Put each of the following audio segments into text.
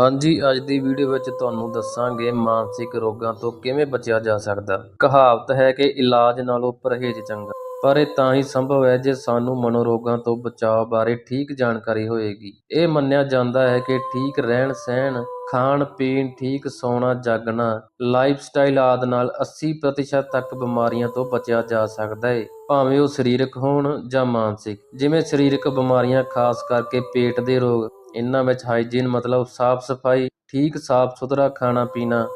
ਹਾਂਜੀ, ਅੱਜ ਦੀ ਵੀਡੀਓ ਵਿੱਚ ਤੁਹਾਨੂੰ ਦੱਸਾਂਗੇ ਮਾਨਸਿਕ ਰੋਗਾਂ ਤੋਂ ਕਿਵੇਂ ਬਚਿਆ ਜਾ ਸਕਦਾ। ਕਹਾਵਤ ਹੈ ਕਿ ਇਲਾਜ ਨਾਲੋਂ ਪਰਹੇਜ਼ ਚੰਗਾ। ਪਰ ਇਹ ਤਾਂ ਹੀ ਸੰਭਵ ਹੈ ਜੇ ਸਾਨੂੰ ਮਨੋਰੋਗਾਂ ਤੋਂ ਬਚਾਅ ਬਾਰੇ ਠੀਕ ਜਾਣਕਾਰੀ ਹੋਏਗੀ। ਇਹ ਮੰਨਿਆ ਜਾਂਦਾ ਹੈ ਕਿ ਠੀਕ ਰਹਿਣ, ਸਹਿਣ, ਖਾਣ, ਪੀਣ, ਠੀਕ ਸੌਣਾ, ਜਾਗਣਾ ਲਾਈਫ ਸਟਾਈਲ ਆਦਿ ਨਾਲ 80% ਤੱਕ ਬਿਮਾਰੀਆਂ ਤੋਂ ਬਚਿਆ ਜਾ ਸਕਦਾ ਹੈ ਭਾਵੇਂ ਉਹ ਸਰੀਰਕ ਹੋਣ ਜਾਂ ਮਾਨਸਿਕ। ਜਿਵੇਂ ਸਰੀਰਕ ਬਿਮਾਰੀਆਂ, ਖਾਸ ਕਰਕੇ ਪੇਟ ਦੇ ਰੋਗ ਇਹਨਾਂ ਵਿੱਚ ਹਾਈਜੀਨ ਮਤਲਬ ਸਾਫ਼ ਸਫ਼ਾਈ, ਠੀਕ ਸਾਫ਼ ਸੁਥਰਾ ਖਾਣਾ ਪੀਣਾ,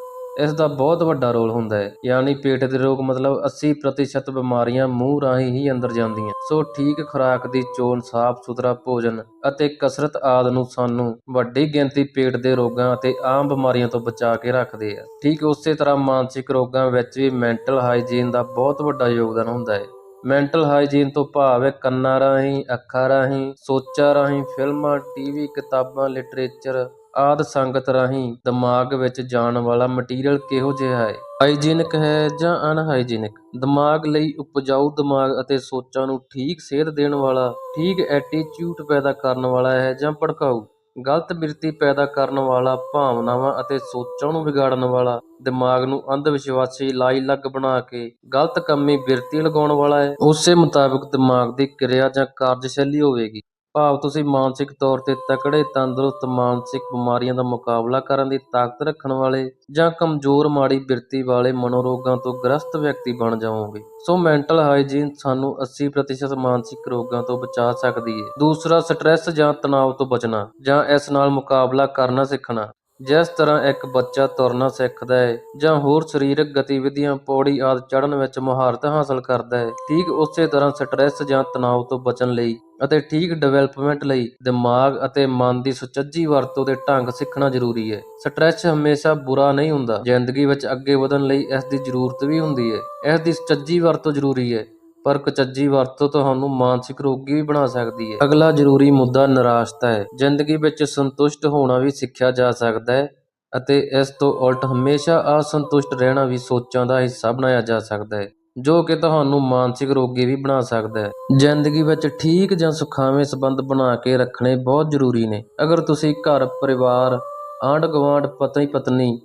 ਇਸ ਦਾ ਬਹੁਤ ਵੱਡਾ ਰੋਲ ਹੁੰਦਾ ਹੈ। ਯਾਨੀ ਪੇਟ ਦੇ ਰੋਗ ਮਤਲਬ 80% ਬਿਮਾਰੀਆਂ ਮੂੰਹ ਰਾਹੀਂ ਹੀ ਅੰਦਰ ਜਾਂਦੀਆਂ। ਸੋ ਠੀਕ ਖੁਰਾਕ ਦੀ ਚੋਣ, ਸਾਫ਼ ਸੁਥਰਾ ਭੋਜਨ ਅਤੇ ਕਸਰਤ ਆਦਿ ਨੂੰ ਸਾਨੂੰ ਵੱਡੀ ਗਿਣਤੀ ਪੇਟ ਦੇ ਰੋਗਾਂ ਅਤੇ ਆਮ ਬਿਮਾਰੀਆਂ ਤੋਂ ਬਚਾ ਕੇ ਰੱਖਦੇ ਆ। ਠੀਕ ਉਸੇ ਤਰ੍ਹਾਂ ਮਾਨਸਿਕ ਰੋਗਾਂ ਵਿੱਚ ਵੀ ਮੈਂਟਲ ਹਾਈਜੀਨ ਦਾ ਬਹੁਤ ਵੱਡਾ ਯੋਗਦਾਨ ਹੁੰਦਾ ਹੈ। ਮੈਂਟਲ ਹਾਈਜੀਨ ਤੋਂ ਭਾਵ ਹੈ ਕੰਨਾਂ ਰਾਹੀਂ, ਅੱਖਾਂ ਰਾਹੀਂ, ਸੋਚਾਂ ਰਾਹੀਂ, ਫਿਲਮਾਂ ਟੀਵੀ ਕਿਤਾਬਾਂ ਲਿਟਰੇਚਰ ਆਦ ਸੰਗਤ ਰਾਹੀਂ ਦਿਮਾਗ ਵਿੱਚ ਜਾਣ ਵਾਲਾ ਮਟੀਰੀਅਲ ਕਿਹੋ ਜਿਹਾ ਹੈ? ਹਾਈਜੀਨਿਕ ਹੈ ਜਾਂ ਅਨਹਾਈਜੀਨਿਕ ਦਿਮਾਗ ਲਈ ਉਪਜਾਊ ਦਿਮਾਗ ਅਤੇ ਸੋਚਾਂ ਨੂੰ ਠੀਕ ਸੇਧ ਦੇਣ ਵਾਲਾ, ਠੀਕ ਐਟੀਟਿਊਡ ਪੈਦਾ ਕਰਨ ਵਾਲਾ ਹੈ ਜਾਂ ਭੜਕਾਊ? ਗਲਤ ਬਿਰਤੀ ਪੈਦਾ ਕਰਨ ਵਾਲਾ ਭਾਵਨਾਵਾਂ ਅਤੇ ਸੋਚਾਂ ਨੂੰ ਵਿਗਾੜਨ ਵਾਲਾ ਦਿਮਾਗ ਨੂੰ ਅੰਧ ਵਿਸ਼ਵਾਸੀ ਲਾਈ ਲੱਗ ਬਣਾ ਕੇ ਗਲਤ ਕੰਮੀ ਬਿਰਤੀ ਲਗਾਉਣ ਵਾਲਾ ਹੈ, ਉਸੇ ਮੁਤਾਬਕ ਦਿਮਾਗ ਦੀ ਕਿਰਿਆ ਜਾਂ ਕਾਰਜਸ਼ੈਲੀ ਹੋਵੇਗੀ। ਭਾਵ ਤੁਸੀਂ ਮਾਨਸਿਕ ਤੌਰ ਤੇ ਤਕੜੇ, ਤੰਦਰੁਸਤ, ਮਾਨਸਿਕ ਬਿਮਾਰੀਆਂ ਦਾ ਮੁਕਾਬਲਾ ਕਰਨ ਦੀ ਤਾਕਤ ਰੱਖਣ ਵਾਲੇ ਜਾਂ ਕਮਜ਼ੋਰ, ਮਾੜੀ ਬਿਰਤੀ ਵਾਲੇ ਮਨੋਰੋਗਾਂ ਤੋਂ ਗ੍ਰਸਤ ਵਿਅਕਤੀ ਬਣ ਜਾਵੋਗੇ। ਸੋ ਮੈਂਟਲ ਹਾਈਜੀਨ ਸਾਨੂੰ 80% ਮਾਨਸਿਕ ਰੋਗਾਂ ਤੋਂ ਬਚਾ ਸਕਦੀ ਹੈ ਦੂਸਰਾ, ਸਟ੍ਰੈਸ ਜਾਂ ਤਣਾਅ ਤੋਂ ਬਚਣਾ ਜਾਂ ਇਸ ਨਾਲ ਮੁਕਾਬਲਾ ਕਰਨਾ ਸਿੱਖਣਾ। ਜਿਸ ਤਰ੍ਹਾਂ ਇੱਕ ਬੱਚਾ ਤੁਰਨਾ ਸਿੱਖਦਾ ਹੈ ਜਾਂ ਹੋਰ ਸਰੀਰਕ ਗਤੀਵਿਧੀਆਂ, ਪੌੜੀ ਆਦਿ ਚੜ੍ਹਨ ਵਿੱਚ ਮਹਾਰਤ ਹਾਸਲ ਕਰਦਾ ਹੈ, ਠੀਕ ਉਸੇ ਤਰ੍ਹਾਂ ਸਟ੍ਰੈਸ ਜਾਂ ਤਣਾਅ ਤੋਂ ਬਚਣ ਲਈ ਅਤੇ ਠੀਕ ਡਿਵੈਲਪਮੈਂਟ ਲਈ ਦਿਮਾਗ ਅਤੇ ਮਨ ਦੀ ਸੁਚੱਜੀ ਵਰਤੋਂ ਦੇ ਢੰਗ ਸਿੱਖਣਾ ਜ਼ਰੂਰੀ ਹੈ। ਸਟ੍ਰੈਸ ਹਮੇਸ਼ਾ ਬੁਰਾ ਨਹੀਂ ਹੁੰਦਾ, ਜ਼ਿੰਦਗੀ ਵਿੱਚ ਅੱਗੇ ਵਧਣ ਲਈ ਇਸ ਦੀ ਜ਼ਰੂਰਤ ਵੀ ਹੁੰਦੀ ਹੈ। ਇਸ ਦੀ ਸੁਚੱਜੀ ਵਰਤੋਂ ਜ਼ਰੂਰੀ ਹੈ। ਪਰ ਕੁਚੱਜੀ ਵਰਤੋਂ ਤੁਹਾਨੂੰ ਮਾਨਸਿਕ ਰੋਗੀ ਵੀ ਬਣਾ ਸਕਦੀ ਹੈ। ਅਗਲਾ ਜ਼ਰੂਰੀ ਮੁੱਦਾ ਨਿਰਾਸ਼ਤਾ ਹੈ। ਜ਼ਿੰਦਗੀ ਵਿੱਚ ਸੰਤੁਸ਼ਟ ਹੋਣਾ ਵੀ ਸਿੱਖਿਆ ਜਾ ਸਕਦਾ ਹੈ ਅਤੇ ਇਸ ਤੋਂ ਉਲਟ ਹਮੇਸ਼ਾ ਅਸੰਤੁਸ਼ਟ ਰਹਿਣਾ ਵੀ ਸੋਚਾਂ ਦਾ ਹਿੱਸਾ ਬਣਾਇਆ ਜਾ ਸਕਦਾ ਹੈ, ਜੋ ਕਿ ਤੁਹਾਨੂੰ ਮਾਨਸਿਕ ਰੋਗੀ ਵੀ ਬਣਾ ਸਕਦਾ ਹੈ। ਜ਼ਿੰਦਗੀ ਵਿੱਚ ਠੀਕ ਜਾਂ ਸੁਖਾਵੇਂ ਸੰਬੰਧ ਬਣਾ ਕੇ ਰੱਖਣੇ ਬਹੁਤ ਜ਼ਰੂਰੀ ਨੇ। ਅਗਰ ਤੁਸੀਂ ਘਰ, ਪਰਿਵਾਰ ਆਂਢ ਗੁਆਂਢ ਪਤੀ ਪਤਨੀ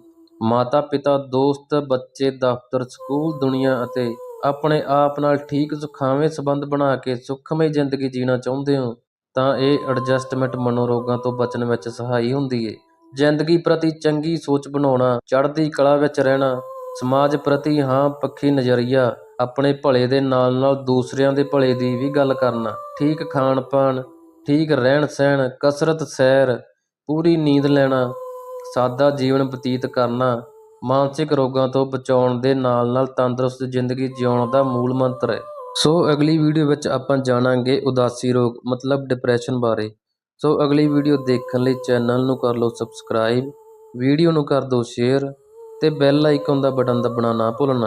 ਮਾਤਾ ਪਿਤਾ ਦੋਸਤ, ਬੱਚੇ, ਦਫ਼ਤਰ, ਸਕੂਲ, ਦੁਨੀਆ ਅਤੇ ਆਪਣੇ ਆਪ ਨਾਲ ਠੀਕ ਸੁਖਾਵੇਂ ਸੰਬੰਧ ਬਣਾ ਕੇ ਸੁਖਮਈ ਜ਼ਿੰਦਗੀ ਜੀਣਾ ਚਾਹੁੰਦੇ ਹੋ, ਤਾਂ ਇਹ ਐਡਜਸਟਮੈਂਟ ਮਨੋਰੋਗਾਂ ਤੋਂ ਬਚਣ ਵਿੱਚ ਸਹਾਈ ਹੁੰਦੀ ਹੈ ਜ਼ਿੰਦਗੀ ਪ੍ਰਤੀ ਚੰਗੀ ਸੋਚ ਬਣਾਉਣਾ, ਚੜ੍ਹਦੀ ਕਲਾ ਵਿੱਚ ਰਹਿਣਾ, ਸਮਾਜ ਪ੍ਰਤੀ ਹਾਂ ਪੱਖੀ ਨਜ਼ਰੀਆ, ਆਪਣੇ ਭਲੇ ਦੇ ਨਾਲ ਨਾਲ ਦੂਸਰਿਆਂ ਦੇ ਭਲੇ ਦੀ ਵੀ ਗੱਲ ਕਰਨਾ। ਠੀਕ ਖਾਣ ਪਾਣ, ਠੀਕ ਰਹਿਣ ਸਹਿਣ, ਕਸਰਤ ਸੈਰ, ਪੂਰੀ ਨੀਂਦ ਲੈਣਾ, ਸਾਦਾ ਜੀਵਨ ਬਤੀਤ ਕਰਨਾ ਮਾਨਸਿਕ ਰੋਗਾਂ ਤੋਂ ਬਚਾਉਣ ਦੇ ਨਾਲ ਨਾਲ ਤੰਦਰੁਸਤ ਜ਼ਿੰਦਗੀ ਜਿਉਣ ਦਾ ਮੂਲ ਮੰਤਰ ਹੈ। ਸੋ ਅਗਲੀ ਵੀਡੀਓ ਵਿੱਚ ਆਪਾਂ ਜਾਣਾਂਗੇ ਉਦਾਸੀ ਰੋਗ, ਮਤਲਬ ਡਿਪਰੈਸ਼ਨ ਬਾਰੇ। ਸੋ ਅਗਲੀ ਵੀਡੀਓ ਦੇਖਣ ਲਈ ਚੈਨਲ ਨੂੰ ਕਰ ਲਓ ਸਬਸਕ੍ਰਾਈਬ ਵੀਡੀਓ ਨੂੰ ਕਰ ਦਿਓ ਸ਼ੇਅਰ ਤੇ ਬੈਲ ਆਈਕਨ ਦਾ ਬਟਨ ਦਬਣਾ ਨਾ ਭੁੱਲਣਾ।